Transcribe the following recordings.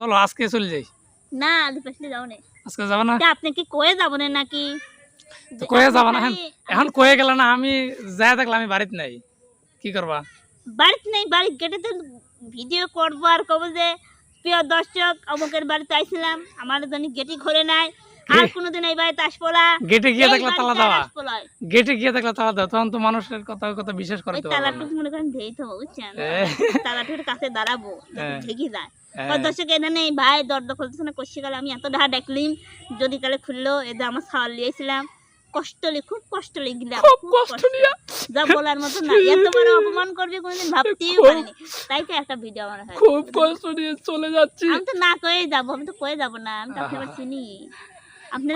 চলো আজকে চলে যাই। না আলু পেছলে যাও না। আজকে যাব না? আপনি কি কয়ে যাব না নাকি? কয়ে যাব না এখন এখন কয়ে গেল না আমি যাই দেখলাম আমি বাড়িতে নাই। কি করবা? বাড়িতে নেই বাড়ি গেটে তো ভিডিও করব আর কব যে প্রিয় দর্শক অমুকের বাড়িতে আইছিলাম আমার জন্য গেটি ঘরে নাই। আর কোনোদিন এই বাড়িতে আসব না। গেটে গিয়ে এই দেখলা তালা দেওয়া। গেটে গিয়ে দেখলা তালা দেওয়া তখন তো মানুষের কথা কথা বিশ্বাস করতে তালাটুক মনে করেন ধেই তো বুঝছেন? তালাটুর কাছে দাঁড়াবো হ্যাঁ। ঢেকে যায়। দর্শক এটা নেই ভাই দরজা খুলতেছে না কষি গেলে আমি এত ডাকলিম যদি কালে খুললো এদের আমার সাওয়াল লিয়েছিলাম কষ্ট লি খুব কষ্ট লিখলাম খুব কষ্ট নিয়া। যা বলার মতো না এত বড় অপমান করবে কোনোদিন ভাবতেই পারিনি। তাই তো একটা ভিডিও আমার হয় খুব কষ্ট নিয়ে চলে যাচ্ছি। আমি তো না কয়ে যাব আমি তো কয়ে যাব না আমি তো আপনার চিনি।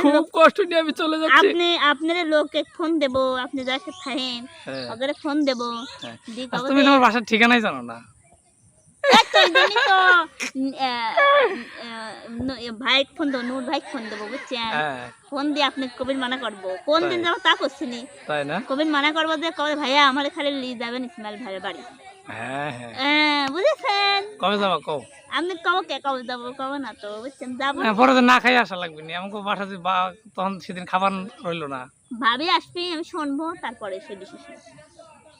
খুব কষ্ট নিয়ে আমি চলে যাচ্ছি। আপনি আপনার লোককে ফোন দেবো আপনি যাকে থাকেন হ্যাঁ, ওদের ফোন দেবো। হ্যাঁ। তুমি বাসার ঠিকানাই জানো না? তো ভাই ফোন দেবো নূর ভাই ফোন দেবো বুঝছেন ফোন দিয়ে আপনি কবির মানা করব কোন দিন যাব তা তাই না কবির মানা করব যে কবে ভাইয়া আমার খালি নিয়ে যাবেন ইসমাইল ভাইয়ের বাড়ি বুঝেছেন কবে যাবা কও আপনি কবে কে কবে যাব কবে না তো বুঝছেন যাব পরে তো না খাই আসা লাগবে না আমাকে বা তখন সেদিন খাবার রইল না ভাবি আসবি আমি শুনব তারপরে সে ডিসিশন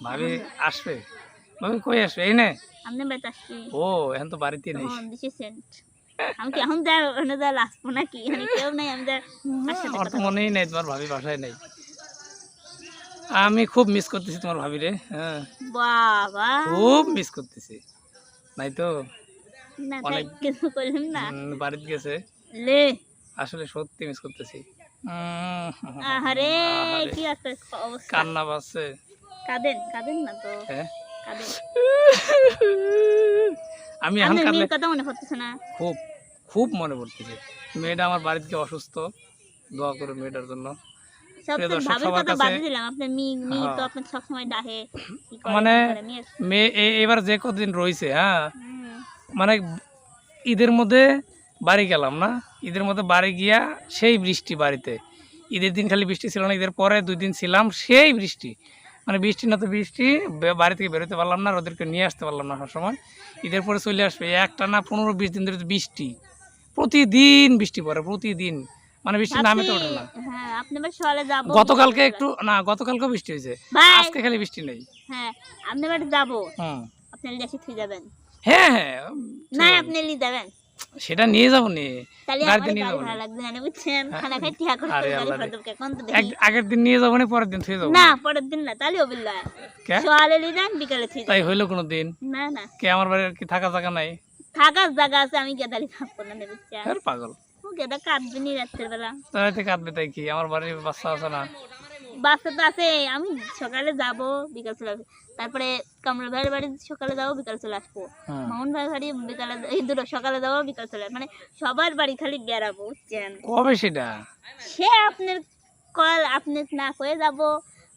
ভাবি আসবে ভাবি কই আসবে এই নে ও এখন তো বাড়িতে নেই। দিছি সেন্ট। আমি কি এখন যা যা নাকি? এখানে কেউ নাই আমি যা কার আমার তো মনেই নেই তোমার ভাবি বাসায় নেই। আমি খুব মিস করতেছি তোমার ভাবি রে হ্যাঁ। বাবা। খুব মিস করতেছি। নাই তো? না অনেক- কিছু করলাম না। বাড়িতে গেছে। লে। আসলে সত্যি মিস করতেছি। আহারে কি একটা অবস্থা। কান্না পাচ্ছে কাঁদেন কাঁদেন না তো। হ্যাঁ? আমি এখন কাঁদলে কথা মনে পড়তেছে না। খুব খুব মনে পড়তেছে। মেয়েটা আমার অসুস্থ। দোয়া করে মেয়েটার জন্য। হ্যাঁ। মানে মেয়ে এবার যে কদিন রয়েছে হ্যাঁ? মানে ঈদের মধ্যে বাড়ি গেলাম না। ঈদের মধ্যে বাড়ি গিয়া সেই বৃষ্টি বাড়িতে। ঈদের দিন খালি বৃষ্টি ছিল না ঈদের পরে দুই দিন ছিলাম সেই বৃষ্টি। মানে বৃষ্টি না তো বৃষ্টি বাড়ি থেকে বেরোতে পারলাম না ওদেরকে নিয়ে আসতে পারলাম না সবসময়। ঈদের পরে চলে আসবে একটা না পনেরো বিশ দিন ধরে তো বৃষ্টি। প্রতিদিন বৃষ্টি পড়ে প্রতিদিন। মানে বৃষ্টি নামে তো ওঠে না। হ্যাঁ গতকালকে একটু না গতকালকেও বৃষ্টি হয়েছে। আজকে খালি বৃষ্টি নেই। হ্যাঁ আপনি যাব। হুম। আপনি যাবেন। হ্যাঁ হ্যাঁ। না আপনি যাবেন। সেটা নিয়ে যাব নি। গাড়িতে নিয়ে যাব হ্যাঁ। আগের দিন নিয়ে যাব না পরের দিন থুয়ে যাব। না পরের দিন না তাহলে অবিল্লা সকালে লি যান বিকালে থুই তাই হইল কোনো দিন? না না। কে আমার বাড়ির কি থাকা জায়গা নাই? থাকার জায়গা আছে আমি গেদালি থাকব না বুঝছেন আর পাগল। ও গেদা কাঁদবে নি রাত্রের বেলা তাই কাঁদবে তাই কি? আমার বাড়ির বাচ্চা আছে না? বাচ্চা তো আছে আমি সকালে যাব বিকাল চলে তারপরে কামরা ভাইয়ের বাড়ি সকালে যাব বিকাল চলে আসব। মামুন ভাইয়ের বাড়ি বিকালে এই দুটো সকালে যাব বিকাল চলে মানে সবার বাড়ি খালি বেড়াবো বুঝছেন? কবে সেটা? সে আপনার কল আপনি না করে যাব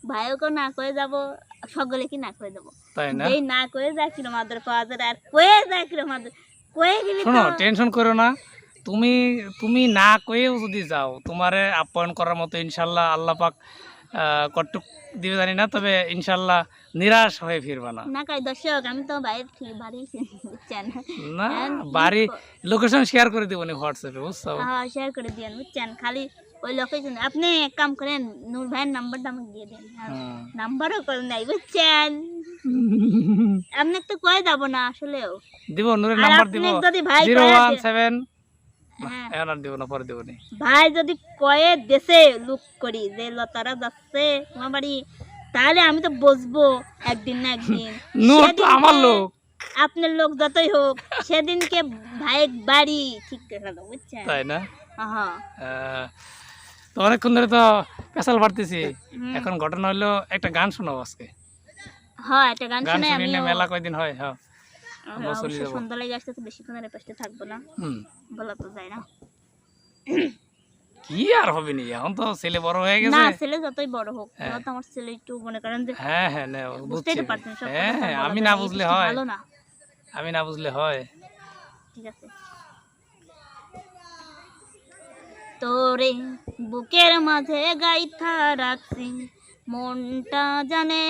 ভাইকে না করে যাব সকলে কি না করে দেবো। তাই না? যেই না করে যায় কিরম আদর পাওয়া যায় আর কয়ে যায় কিরম আদর কয়ে গেলি শোনো টেনশন করো না। তুমি তুমি না কয়েও যদি যাও তোমারে আপ্যায়ন করার মতো ইনশাল্লাহ আল্লাহ পাক কটুক দিবে জানি না তবে ইনশাল্লাহ নিরাশ হয়ে ফিরবা না। না কাই দর্শক আমি তো বাড়ি বুঝছেন না। হ্যাঁ, বাড়ি লোকেশন শেয়ার করে দেবো হোয়াটসঅ্যাপে বুঝছ? হ্যাঁ শেয়ার করে দিয়েন বুঝছেন? খালি ওই লোকেশন আপনি এক কাম করেন নূর ভাইয়ের নাম্বারটা আমাকে দিয়ে দেন। হ্যাঁ। নাম্বারও করে নাই বুঝছেন? আপনি তো কয়ে যাব না আসলেও। দিব নূরের নাম্বার দিব জিরো ওয়ান সেভেন হ্যাঁ এখন আর দিব না পরে দিব ভাই যদি কয়ে দেশে লুক করি যে লতারা যাচ্ছে তোমার বাড়ি তাহলে আমি তো বসবো একদিন না একদিন। আমার লোক। আপনার লোক যতই হোক সেদিনকে ভাইয়ের বাড়ি ঠিক করে দেবো বুঝছেন? তাই না? হ্যাঁ তো অনেকক্ষণ ধরে তো পেশাল হুম। এখন ঘটনা হলো একটা গান শোনাবো আজকে। হ্যাঁ একটা গান শুনে আমি মেলা কয়দিন হয় হ্যাঁ। আমরা চলে সন্ধ্যা লেগে আসতে তো বেশিক্ষণ আর পাশে থাকব না। বলা তো যায় না। কি আর হবে নি? এখন তো ছেলে বড় হয়ে না ছেলে যতই বড় হোক হ্যাঁ। তো আমার ছেলে একটু মনে করেন যে হ্যাঁ হ্যাঁ না বুঝছি। পারছেন সব হ্যাঁ হ্যাঁ, আমি না বুঝলে হয়। ভালো না। আমি না বুঝলে হয়। ঠিক আছে। তোরে বুকের মাঝে গাইথা রাখছি। মনটা জানে।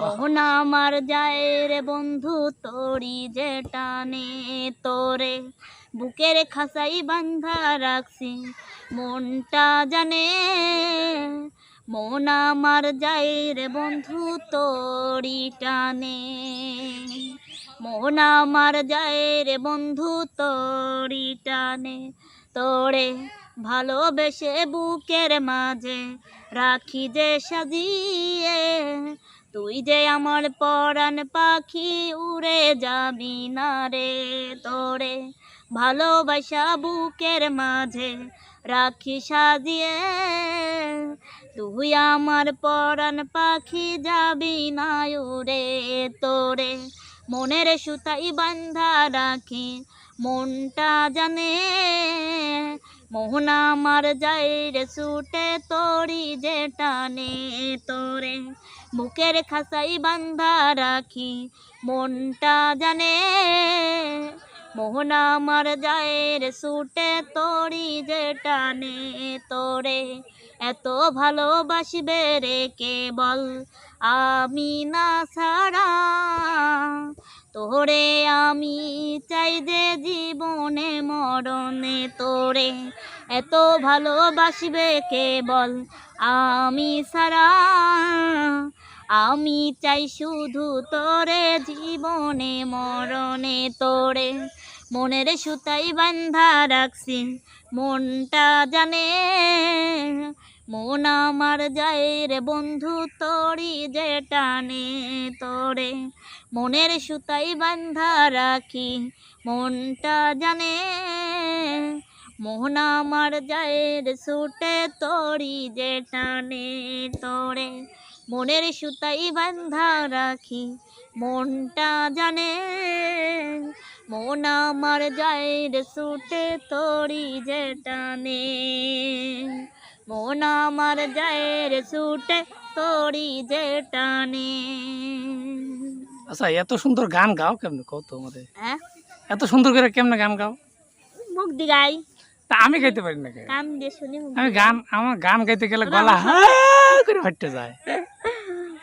মোহন আমার যায় রে বন্ধু তোরি যে টানে তোরে। বুকের খাসাই বান্ধা রাখছি মনটা জানে। মন আমার যায় রে বন্ধু তোরি টানে। মন আমার যায় রে বন্ধু তোরি টানে। তোরে ভালোবেসে বুকের মাঝে রাখি যে সাজিয়ে। তুই যে আমার পরাণ পাখি উড়ে যাবি না রে তোরে। ভালোবাসা বুকের মাঝে রাখি সাজিয়ে। তুই আমার পরাণ পাখি যাবি না উড়ে তোরে। মনের সুতাই বান্ধা রাখি মনটা জানে। মোহনা মার যাই রে, ছুটে তোরি যে টানে তোরে। বুকের খাসাই বান্ধা রাখি মনটা জানে। মোহন আমার যায় রে ছুটে তোরি যে টানে তোরে। এত ভালোবাসবে রে কেবল আমি না ছাড়া। তোরে আমি চাই যে জীবনে মরণে তোরে। এত ভালোবাসবে কেবল আমি সারা আমি চাই শুধু তোরে জীবনে, মরণে তোরে। মনের সুতাই বান্ধা রাখছি, মনটা জানে। মন আমার যায় রে বন্ধু তোরি যে টানে তোরে। মনের সুতাই বান্ধা রাখি, মনটা জানে। মোহন আমার যায় রে ছুটে তোরি যে টানে তোরে। মনের সুতাই বান্ধা রাখি মনটা জানে মন আমার যায় রে ছুটে তোরি যে টানে। মন আমার যায় রে ছুটে তোরি যে টানে। আচ্ছা এত সুন্দর গান গাও কেমনে? কত আমাদের। হ্যাঁ? এত সুন্দর করে কেমনে গান গাও? মুখ দি গাই তা আমি গাইতে পারি না? কান দিয়ে শুনি আমি গান আমার গান গাইতে গেলে গলা করে ফাটতে যায়।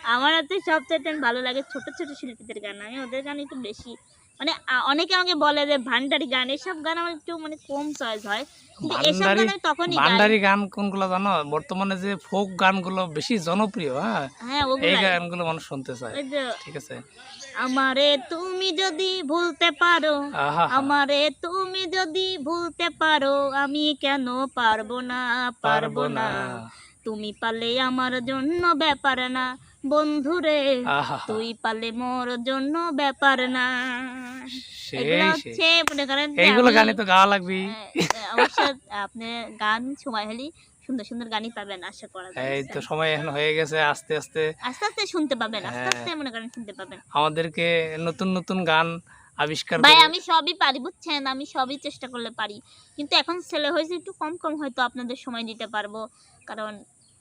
আমার হাতে সবচেয়ে ভালো লাগে ছোট ছোট শিল্পীদের গান। আমি ওদের গান একটু বেশি মানে অনেকে আমাকে বলে যে ভান্ডারি গান এসব গান আমার একটু মানে কম চয়েস হয়। গান ভান্ডারি আমি তখনই গাই। ভান্ডারি গান কোনগুলো জানো? বর্তমানে যে ফোক গানগুলো বেশি জনপ্রিয় হ্যাঁ? হ্যাঁ এই ওগুলো গানগুলো মানুষ শুনতে চায়। ঠিক আছে। আমারে তুমি যদি ভুলতে পারো আমারে তুমি যদি ভুলতে পারো আমি কেন পারব না? পারব না। তুমি পালে আমার জন্য ব্যাপার না বন্ধুরে। তুই পালে মোর জন্য ব্যাপার না। এগুলো মনে করেন এইগুলো গানে তো গাওয়া লাগবে। হ্যাঁ, অবশ্য আপনি গান সময় হলে সুন্দর সুন্দর গানই পাবেন আশা করা যায়। এই তো সময় এখন হয়ে গেছে আস্তে আস্তে। আস্তে আস্তে শুনতে পাবেন আস্তে হ্যাঁ। আস্তে মনে করেন শুনতে পাবেন। আমাদেরকে নতুন নতুন গান আবিষ্কার ভাই আমি সবই পারি বুঝছেন? আমি সবই চেষ্টা করলে পারি। কিন্তু এখন ছেলে হয়েছে একটু কম কম হয়তো আপনাদের সময় দিতে পারব। কারণ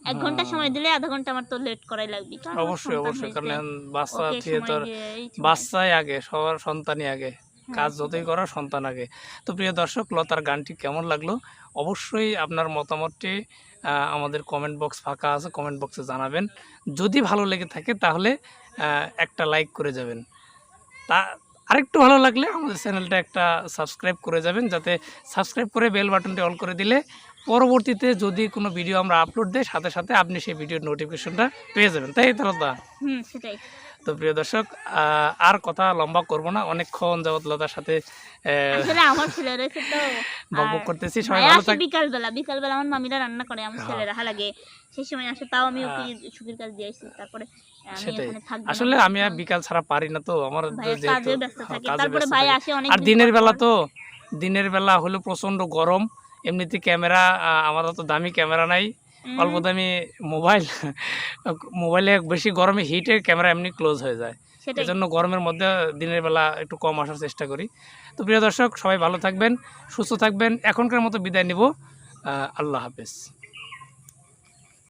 এক ঘণ্টা সময় দিলে আধা ঘণ্টা আমার তো লেট করাই লাগবে। অবশ্যই অবশ্যই কারণ বাচ্চা সময়- বাচ্চাই আগে সবার সন্তানই আগে। হ্যাঁ, কাজ যতই। করো সন্তান আগে। তো প্রিয় দর্শক লতার গানটি কেমন লাগল? অবশ্যই আপনার মতামতটি আমাদের কমেন্ট বক্স ফাঁকা আছে কমেন্ট বক্সে জানাবেন। যদি ভালো লেগে থাকে তাহলে একটা লাইক করে যাবেন। তা আরেকটু ভালো লাগলে আমাদের চ্যানেলটা একটা সাবস্ক্রাইব করে যাবেন, যাতে সাবস্ক্রাইব করে বেল বাটনটি অল করে দিলে পরবর্তীতে যদি কোনো ভিডিও আমরা আপলোড দেয় সাথে সাথে আপনি সেই ভিডিওর নোটিফিকেশনটা পেয়ে যাবেন। তাই তো? হুম, সেটাই। তো প্রিয় দর্শক আর কথা লম্বা করব না। অনেকক্ষণ যাবত লতার সাথে আসলে আমার ছেলে রয়েছে তো। বকবক করতেছি সবাই ভালো থাক। বিকাল বেলা বিকাল বেলা আমার মামিরা রান্না করে আমার হ্যাঁ। ছেলে রাহা লাগে সেই সময় আসে তাও আমি ওকে হ্যাঁ। কাজ দিয়ে আসি তারপরে আসলে আমি আর বিকাল ছাড়া পারি না তো আমার কাজে ব্যস্ত হ্যাঁ, তারপরে ভাই আসে অনেক আর দিনের বেলা তো দিনের বেলা হলো প্রচণ্ড গরম এমনিতে ক্যামেরা আমার তো দামি ক্যামেরা নাই। অল্প দামি মোবাইল মোবাইলে বেশি গরমে হিটে ক্যামেরা এমনি ক্লোজ হয়ে যায়। এজন্য গরমের মধ্যে দিনের বেলা একটু কম আসার চেষ্টা করি। তো প্রিয় দর্শক সবাই ভালো থাকবেন সুস্থ থাকবেন। এখনকার মতো বিদায় নিব। আহ, আল্লাহ হাফেজ।